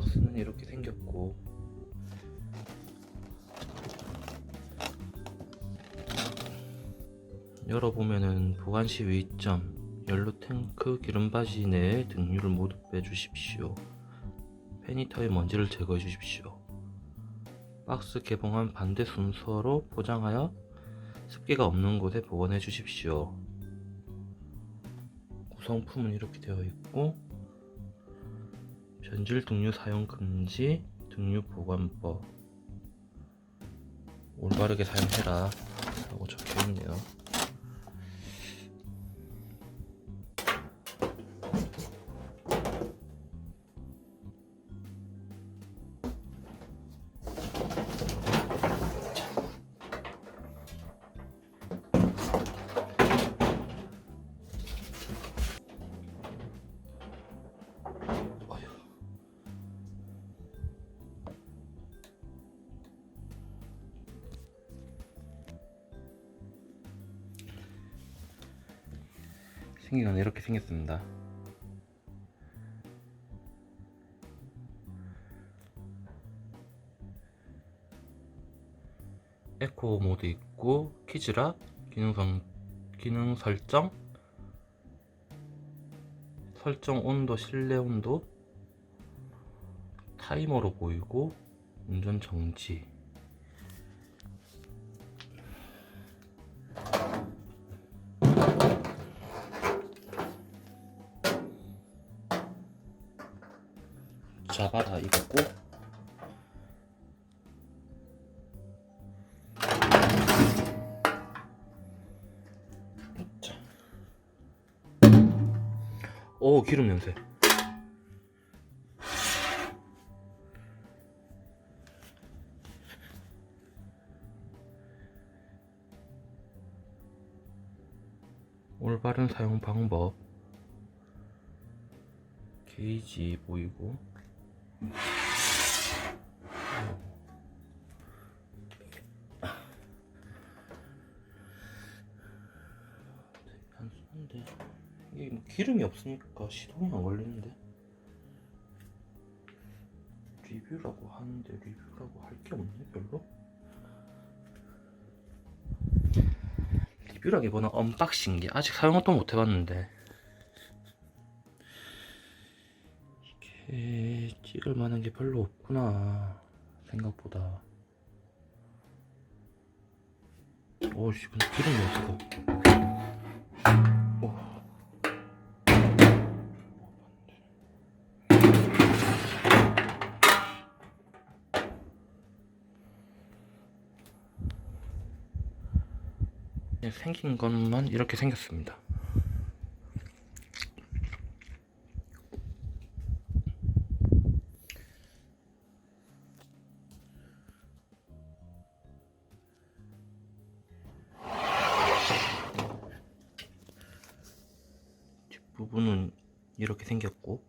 박스는 이렇게 생겼고 열어보면은 보관 시 위점 연료 탱크 기름 바지 내에 등유를 모두 빼주십시오. 페니터의 먼지를 제거해 주십시오. 박스 개봉한 반대 순서로 포장하여 습기가 없는 곳에 보관해 주십시오. 구성품은 이렇게 되어 있고 변질 등유 사용 금지 등유 보관법 올바르게 사용해라 라고 적혀 있네요. 생긴 건 이렇게 생겼습니다. 에코 모드 있고 키즈라 기능성 기능 설정 설정 온도 실내 온도 타이머로 보이고 운전 정지 꼭 자. 오 기름 냄새. 올바른 사용 방법. 게이지 보이고 한데. 이게 뭐 기름이 없으니까 시동이 안 걸리는데. 리뷰라고 하는데 리뷰라고 할 게 없네 별로? 리뷰라기보다 언박싱기 아직 사용도 못 해봤는데. 이게 찍을 만한 게 별로 없구나 생각보다 오씨 근데 기름이 없어 생긴 것만 이렇게 생겼습니다. 부분은 이렇게 생겼고